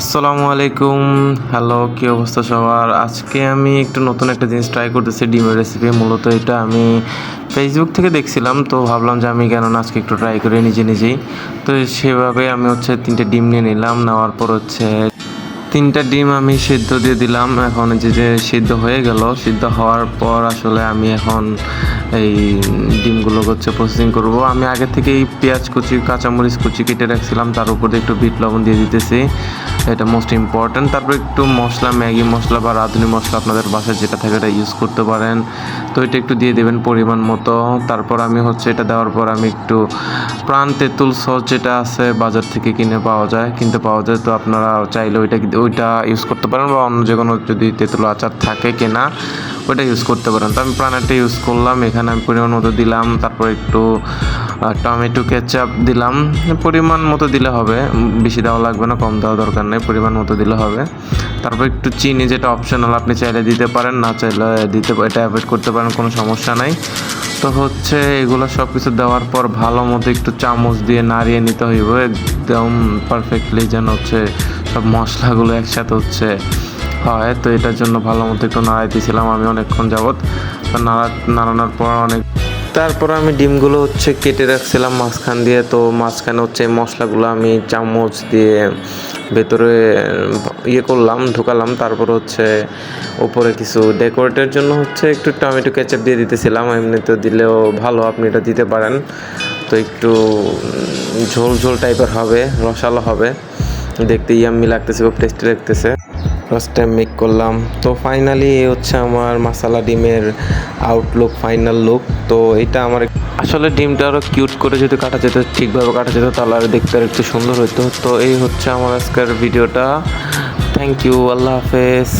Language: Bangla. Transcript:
আসসালামু আলাইকুম। হ্যালো কী অবস্থা সবার? আজকে আমি একটু নতুন একটা জিনিস ট্রাই করতেছি, ডিমের রেসিপি মূলত এটা আমি ফেসবুক থেকে দেখছিলাম, তো ভাবলাম যে আমি কেন না আজকে একটু ট্রাই করে নিজে নিজেই। তো সেভাবে আমি হচ্ছে তিনটে ডিম নিয়ে নিলাম, নেওয়ার পর হচ্ছে তিনটা ডিম আমি সিদ্ধ দিয়ে দিলাম। এখন যে যে সিদ্ধ হয়ে গেল, সিদ্ধ হওয়ার পর আসলে আমি এখন এই ডিমগুলো হচ্ছে প্রসেসিং করব। আমি আগে থেকেই পেঁয়াজ কুচি, কাঁচামরিচ কুচি কেটে রাখছিলাম, তার উপরে একটু বিট লবণ দিয়ে দিতেছি। এটা মোস্ট ইম্পর্ট্যান্ট তারপর একটু মশলা, ম্যাগি মশলা বা রাঁধুনি মশলা আপনাদের বাসায় যেটা থাকে এটা ইউজ করতে পারেন। তো এটা একটু দিয়ে দেবেন পরিমাণ মতো। তারপর আমি হচ্ছে এটা দেওয়ার পর আমি একটু প্রাণ তেঁতুল সস যেটা আছে বাজার থেকে কিনে পাওয়া যায়, কিনতে পাওয়া যায়। তো আপনারা চাইলে ওইটা ওইটা ইউজ করতে পারেন বা অন্য যে কোনো যদি তেঁতুল আচার থাকে কেনা, ওইটা ইউজ করতে পারেন। তো আমি প্রাণেরটা ইউজ করলাম। এখানে আমি পরিমাণ মতো দিলাম। তারপর একটু টমেটো কেচাপ দিলাম। পরিমাণ মতো দিলে হবে, বেশি দেওয়া লাগবে না, কম দেওয়া দরকার নেই, পরিমাণ মতো দিলে হবে। তারপর একটু চিনি যেটা অপশনাল আপনি চাইলে দিতে পারেন, না চাইলে দিতে, এটা অ্যাভয়েড করতে পারেন, কোনো সমস্যা নাই। তো হচ্ছে এগুলো সব কিছু দেওয়ার পর ভালো মতো একটু চামচ দিয়ে নাড়িয়ে নিতে হইব, একদম পারফেক্টলি যেন হচ্ছে সব মশলাগুলো একসাথে হচ্ছে হয়। তো এটার জন্য ভালো মতো একটু নাড়াইতেছিলাম, আমি অনেকক্ষণ যাবৎ। নাড়া, নাড়ানোর পর অনেক তারপর আমি ডিমগুলো হচ্ছে কেটে রাখছিলাম মাঝখান দিয়ে, তো মাঝখানে হচ্ছে মশলাগুলো আমি চামচ দিয়ে ভেতরে ইয়ে করলাম, ঢুকালাম। তারপর হচ্ছে ওপরে কিছু ডেকোরেটের জন্য হচ্ছে একটু টমেটো কেচাপ দিয়ে দিতেছিলাম। এমনিতে দিলেও ভালো, আপনি এটা দিতে পারেন। তো একটু ঝোল ঝোল টাইপের হবে, রসালো হবে। দেখতে ইয়াম্মি লাগতেছে, খুব টেস্টি লাগতেছে। ফার্স্ট টাইম মেক করলাম। তো ফাইনালি এই হচ্ছে আমার মাসালা ডিমের আউটলুক ফাইনাল লুক তো এটা আমার আসলে ডিমটা আরও কিউট করে যদি কাটা যেত, ঠিকভাবে কাটা যেত, তাহলে আর দেখতে আর একটু সুন্দর হতো তো এই হচ্ছে আমার আজকের ভিডিওটা থ্যাংক ইউ আল্লাহ হাফেজ।